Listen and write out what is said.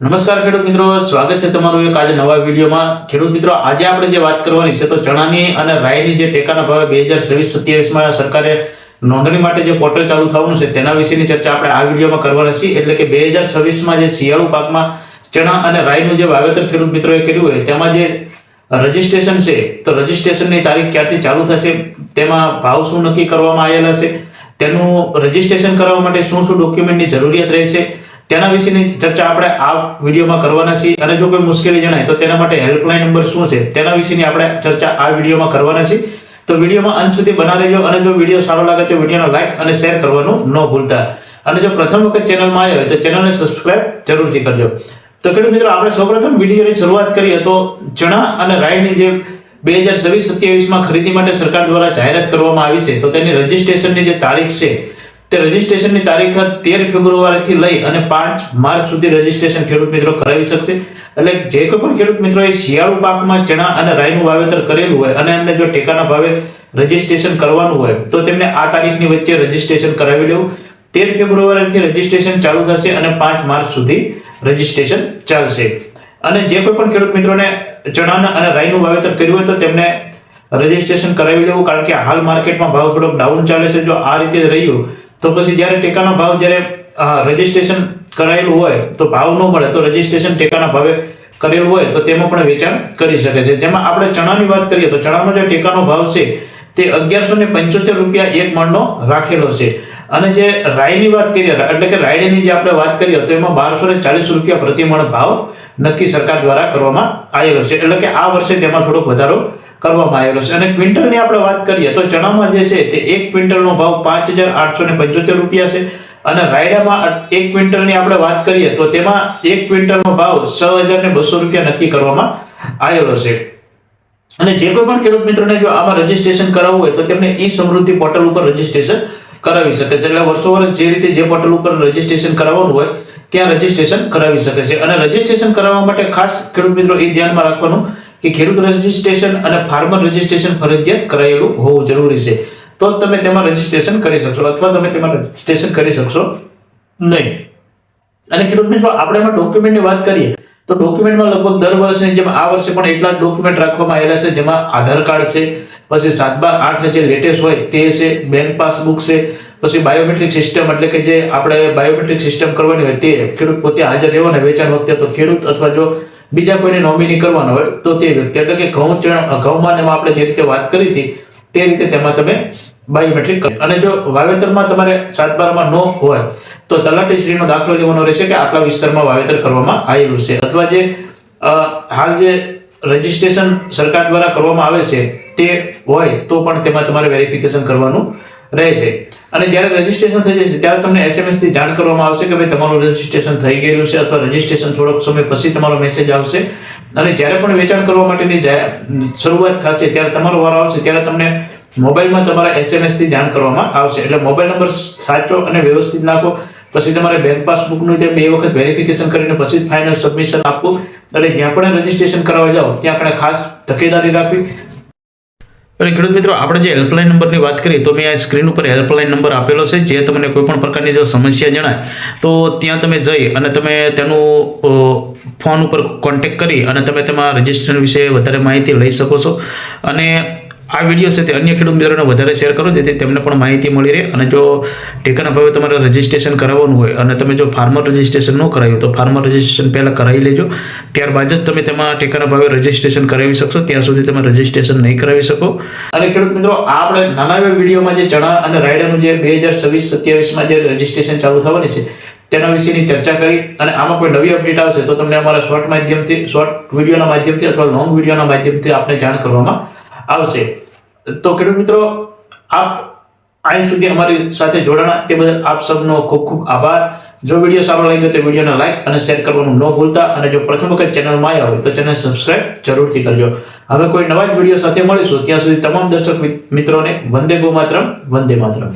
નમસ્કાર ખેડૂત મિત્રો, સ્વાગત છે તમારું એક આજે નવા વિડીયોમાં. ખેડૂત મિત્રો, આજે આપણે જે વાત કરવાની છે તો ચણાની અને રાઈની જે ટેકાના ભાવે બે હજાર છવ્વીસ સત્યાવીસમાં સરકારે નોંધણી માટે જે પોર્ટલ ચાલુ થવાનું છે તેના વિશેની ચર્ચા આપણે આ વિડીયોમાં કરવાના છીએ. એટલે કે બે હજાર છવ્વીસમાં જે શિયાળુ પાકમાં ચણા અને રાઈનું જે વાવેતર ખેડૂત મિત્રોએ કર્યું હોય, તેમાં જે રજીસ્ટ્રેશન છે, તો રજીસ્ટ્રેશનની તારીખ ક્યારથી ચાલુ થશે, તેમાં ભાવ શું નક્કી કરવામાં આવેલા છે, તેનું રજીસ્ટ્રેશન કરવા માટે શું શું ડોક્યુમેન્ટની જરૂરિયાત રહેશે તેના વિશેની ચર્ચા આપણે આ વિડીયોમાં કરવાના છીએ. અને જો કોઈ મુશ્કેલી જણાય, તો તેના માટે હેલ્પલાઇન નંબર શું છે, તેના વિશેની આપણે ચર્ચા આ વિડીયોમાં કરવાના છીએ. તો વિડીયોમાં અંત સુધી બના રહેજો અને જો વીડિયો સારો લાગે તો વિડીયોને લાઈક અને શેર કરવાનું ન ભૂલતા. અને જો પ્રથમ વખત ચેનલમાં આવ્યો હોય તો ચેનલને સબસ્ક્રાઇબ જરૂરથી કરજો. તો ખેડૂત મિત્રો, આપણે સૌપ્રથમ વિડીયોની શરૂઆત કરીએ તો ચણા અને રાઈની જે બે હજાર છવ્વીસ સત્યાવીસમાં ખરીદી માટે સરકાર દ્વારા જાહેરાત કરવામાં આવી છે, તો તેની રજીસ્ટ્રેશનની જે તારીખ છે તે રજીસ્ટ્રેશનની તારીખ તેર ફેબ્રુઆરીથી લઈ અને પાંચ માર્ચ સુધી રજીસ્ટ્રેશન ખેડૂત મિત્રો કરાવી શકશે. એટલે જે કોઈ પણ ખેડૂત મિત્રોએ શિયાળુ પાકમાં ચણા અને રાઈનું વાવેતર કરેલું હોય અને એમને જો ટેકાના ભાવે રજીસ્ટ્રેશન કરવાનું હોય, તો તેમને આ તારીખની વચ્ચે રજીસ્ટ્રેશન કરાવી લેવું. તેર ફેબ્રુઆરીથી રજીસ્ટ્રેશન ચાલુ થશે અને પાંચ માર્ચ સુધી રજીસ્ટ્રેશન ચાલશે. અને જે કોઈ પણ ખેડૂત મિત્રોને ચણાના અને રાઈનું વાવેતર કર્યું હોય તો તેમને રજીસ્ટ્રેશન કરાવી લેવું, કારણ કે હાલ માર્કેટમાં ભાવ થોડોક ડાઉન ચાલે છે. જો આ રીતે રહ્યું તો પછી જ્યારે ટેકાનો ભાવ જ્યારે રજીસ્ટ્રેશન કરાયેલું હોય, તો ભાવ ન મળે, તો રજીસ્ટ્રેશન ટેકાના ભાવે કરેલું હોય, તો તેમાં પણ વેચાણ કરી શકે છે. જેમાં આપણે ચણાની વાત કરીએ, તો ચણાનો જે ટેકાનો ભાવ છે, તે અગિયારસો ને પંચોતેર રૂપિયા એક મણનો રાખેલો છે. અને જે રાયની વાત કરીએ, એટલે કે રાયડીની જે આપણે વાત કરીએ, તો એમાં બારસો ને ચાલીસ રૂપિયા પ્રતિ મણ ભાવ નક્કી સરકાર દ્વારા કરવામાં આવેલો છે. એટલે કે આ વર્ષે તેમાં થોડોક વધારો કરવામાં આવેલો છે. અને ક્વિન્ટલની આપણે વાત કરીએ તો ચણામાં જે છે તે એક ક્વિન્ટલનો ભાવ પાંચ હજાર આઠસો ને પંચોતેર રૂપિયા છે. અને રાયડામાં એક ક્વિન્ટલની આપણે વાત કરીએ તો તેમાં એક ક્વિન્ટલનો ભાવ છ હજાર ને બસો રૂપિયા નક્કી કરવામાં આવેલો છે. અને જે કોઈ પણ ખેડૂત મિત્રોને જો આમાં રજીસ્ટ્રેશન કરાવવું હોય તો તેમને ઈ સમૃદ્ધિ પોર્ટલ ઉપર રજીસ્ટ્રેશન કરાવી શકે છે. એટલે વર્ષો વર્ષ જે રીતે જે પોર્ટલ ઉપર રજીસ્ટ્રેશન કરાવવાનું હોય ત્યાં રજીસ્ટ્રેશન કરાવી શકે છે. અને રજીસ્ટ્રેશન કરાવવા માટે ખાસ ખેડૂત મિત્રો એ ધ્યાનમાં રાખવાનું કે ખેડૂત રજિસ્ટ્રેશન અને ફાર્મર રજિસ્ટ્રેશન ફરજિયાત કરાયેલું હોવું જરૂરી છે. તો તમે તેમાં રજિસ્ટ્રેશન કરી શકશો અથવા તમે તેમાં રજિસ્ટ્રેશન કરી શકશો નહીં. અને ખેડૂત મિત્રો, આપણે એમાં ડોક્યુમેન્ટની વાત કરીએ, તો ડોક્યુમેન્ટમાં લગભગ દર વર્ષની જેમ આ વર્ષે પણ એટલા ડોક્યુમેન્ટ રાખવામાં આવેલા છે, જેમાં આધાર કાર્ડ છે, પછી સાત બાર આઠ જે લેટેસ્ટ હોય તે છે બેંક પાસબુક છે, પછી બાયોમેટ્રિક સિસ્ટમ એટલે કે જે આપણે બાયોમેટ્રિક સિસ્ટમ કરવાની હોય તે ખેડૂત પોતે હાજર રહેવાના વેચાણ વખતે તો ખેડૂત અથવા જો બીજા કોઈને નોમિની કરવાનો હોય, તો તે વ્યક્તિ, એટલે કે ઘઉં ચણ ઘઉંમાં આપણે જે રીતે વાત કરી હતી, તે રીતે તેમાં તમે બાયોમેટ્રિક અને જો વાવેતરમાં તમારે સાત બારમાં નો હોય, તો તલાટી શ્રીનો દાખલો લેવાનો રહેશે કે આટલા વિસ્તારમાં વાવેતર કરવામાં આવેલું છે. અથવા જે હાલ જે રજીસ્ટ્રેશન સરકાર દ્વારા કરવામાં આવે છે, તે હોય, તો પણ તેમાં તમારે વેરિફિકેશન કરવાનું રહેશે અને જ્યારે રજીસ્ટ્રેશન થઈ જશે, ત્યારે તમને એસએમએસથી જાણ કરવામાં આવશે કે ભાઈ તમારું રજીસ્ટ્રેશન થઈ ગયેલું છે અથવા રજીસ્ટ્રેશન થોડોક સમય પછી તમારો મેસેજ આવશે. અને જ્યારે પણ વેચાણ કરવા માટેની શરૂઆત થશે, ત્યારે તમારો વારો આવશે, ત્યારે તમને મોબાઈલમાં તમારા એસએમએસથી જાણ કરવામાં આવશે. એટલે મોબાઈલ નંબર સાચો અને વ્યવસ્થિત નાખો. પછી તમારે બેંક પાસબુકનું તે બે વખત વેરિફિકેશન કરીને પછી ફાઇનલ સબમિશન આપવું એટલે જ્યાં પણ રજીસ્ટ્રેશન કરાવવા જાઓ, ત્યાં આપણે ખાસ તકેદારી રાખવી. અને ખેડૂત મિત્રો, આપણે જે હેલ્પલાઇન નંબરની વાત કરીએ, તો મેં આ સ્ક્રીન ઉપર હેલ્પલાઇન નંબર આપેલો છે, જે તમને કોઈ પણ પ્રકારની જો સમસ્યા જણાય, તો ત્યાં તમે જઈ અને તમે તેનું ફોન ઉપર કોન્ટેક્ટ કરી અને તમે તેમાં રજિસ્ટ્રેશન વિશે વધારે માહિતી લઈ શકો છો. અને આ વીડિયો છે તે અન્ય ખેડૂત મિત્રોને વધારે શેર કરો, જેથી તેમને પણ માહિતી મળી રહે. અને જો ટેકાના ભાવે તમારે રજિસ્ટ્રેશન કરાવવાનું હોય અને તમે જો ફાર્મર રજિસ્ટ્રેશન ન કરાવ્યું તો ફાર્મર રજિસ્ટ્રેશન પહેલાં કરાવી લેજો. ત્યારબાદ જ તમે તેમાં ટેકાના ભાવે રજિસ્ટ્રેશન કરાવી શકશો. ત્યાં સુધી તમે રજિસ્ટ્રેશન નહીં કરાવી શકો. અને ખેડૂત મિત્રો આપણે નાના એવા વિડીયોમાં જે ચણા અને રાયડાનું જે બે હજાર છવ્વીસ સત્યાવીસમાં જે રજિસ્ટ્રેશન ચાલુ થવાની છે, તેના વિશેની ચર્ચા કરી. અને આમાં કોઈ નવી અપડેટ આવશે, તો તમને અમારા શોર્ટ માધ્યમથી શોર્ટ વિડીયોના માધ્યમથી અથવા લોંગ વિડીયોના માધ્યમથી આપણે જાણ કરવામાં આવશે. તો ખેડૂત મિત્રો, આપ અહીં સુધી અમારી સાથે જોડાણા. તે બદલ આપ સૌનો ખૂબ ખૂબ આભાર. જો વીડિયો સારો લાગ્યો તો વિડીયોને લાઈક અને શેર કરવાનું ન ભૂલતા. અને જો પ્રથમ વખત ચેનલમાં આવ્યા હોય તો ચેનલ સબસ્ક્રાઇબ જરૂરથી કરજો. હવે કોઈ નવા જ વીડિયો સાથે મળીશું. ત્યાં સુધી તમામ દર્શક મિત્રોને વંદે ગો માતરમ વંદે માતરમ.